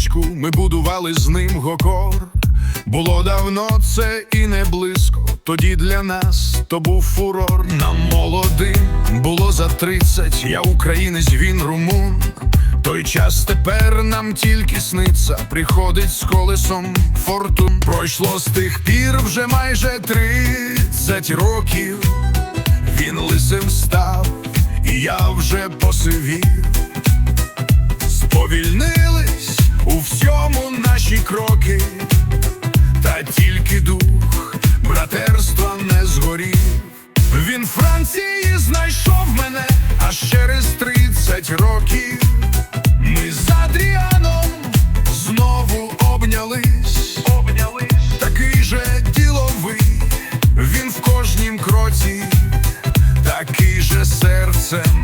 річку, ми будували з ним гокор. Було давно це і не близько. Тоді для нас то був фурор. Нам молодим було за тридцять. Я українець, він румун. Той час тепер нам тільки сниться, приходить з колесом фортун. Пройшло з тих пір вже майже тридцять років. Він лисим став, і я вже посивів. Він Франції знайшов мене аж через тридцять років. Ми з Адріаном знову обнялись, обнялись. Такий же діловий, він в кожнім кроці, такий же серцем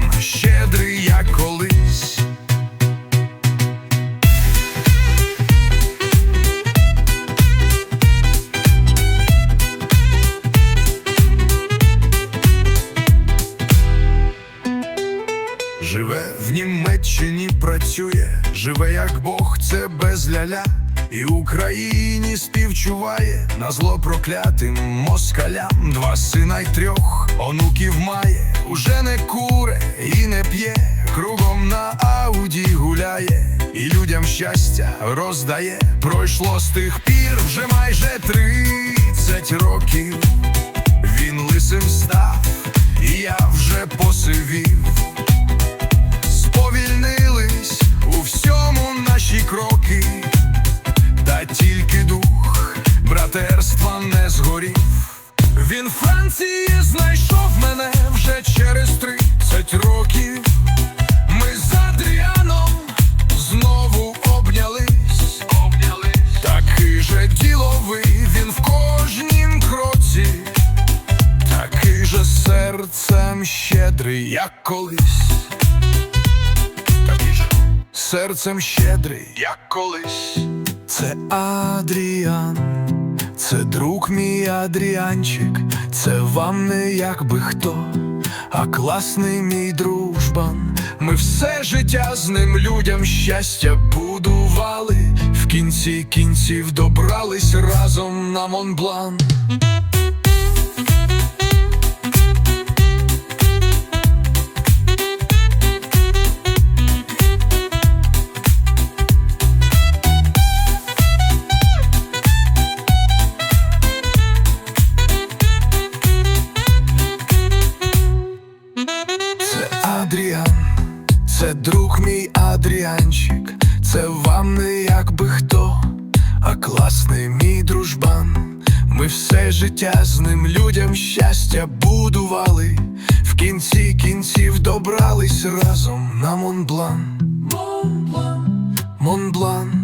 Живе в Німеччині працює, живе як Бог, це без ляля. І Україні співчуває на зло проклятим москалям. Два сина й трьох онуків має, уже не куре і не п'є, кругом на ауді гуляє, і людям щастя роздає. Пройшло з тих пір вже майже тридцять років. Він лисим став, і я вже посивів. Кроки, та тільки дух братерства не згорів. Він Франції знайшов мене вже через тридцять років. Ми з Адріаном знову обнялись, обнялись. Такий же діловий, він в кожнім кроці, такий же серцем щедрий, як колись. Серцем щедрий, як колись. Це Адріан, це друг мій Адріанчик, це вам не якби хто, а класний мій дружбан. Ми все життя з ним людям щастя будували. В кінці кінців добрались разом на Монблан. Життя з ним людям щастя будували. В кінці кінців добрались разом на Монблан. Монблан.